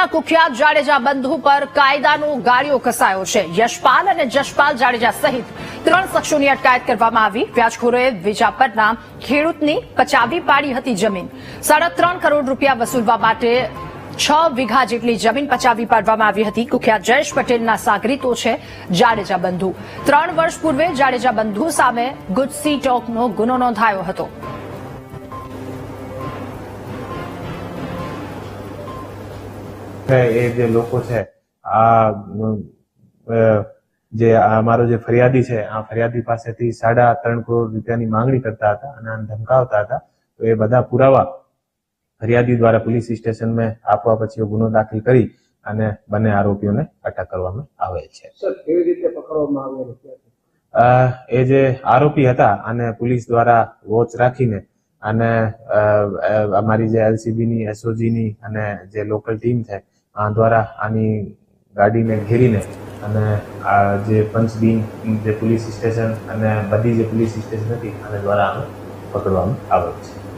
સુરતના કુખ્યાત જાડેજા બંધુ પર કાયદાનો ગાળિયો કસાયો છે. યશપાલ અને જશપાલ જાડેજા સહિત ત્રણ શખ્સોની અટકાયત કરવામાં આવી. વ્યાજખોરોએ વિજાપરના ખેડૂતની પચાવી પાડી હતી જમીન. સાડા ત્રણ કરોડ રૂપિયા વસૂલવા માટે છ વીઘા જેટલી જમીન પચાવી પાડવામાં આવી હતી. કુખ્યાત જયેશ પટેલના સાગરીતો છે જાડેજા બંધુ. ત્રણ વર્ષ પૂર્વે જાડેજા બંધુ સામે ગુજસી ટોકનો ગુનો નોંધાયો હતો. છે એ જે લોકો છે આ જે અમારો જે ફરિયાદી છે આ ફરિયાદી પાસેથી સાડા ત્રણ કરોડ રૂપિયાની માંગણી કરતા હતા અને આને ધમકાવતા હતા તો એ બધા પુરાવા ફરિયાદી દ્વારા પોલીસ સ્ટેશનમાં આપવા પછી ગુનો દાખલ કરી અને બંને આરોપીઓને અટક કરવામાં આવે છે. કેવી રીતે પકડવામાં આવેલો એ જે આરોપી હતા અને પોલીસ દ્વારા વોચ રાખીને અને અમારી જે એલસીબી ની એસઓજી ની અને જે લોકલ ટીમ છે દ્વારા આની ગાડીને ઘેરીને અને આ જે પંચબીન જે પોલીસ સ્ટેશન અને બધી જે પોલીસ સ્ટેશન હતી, આને દ્વારા આને પકડવામાં આવે છે.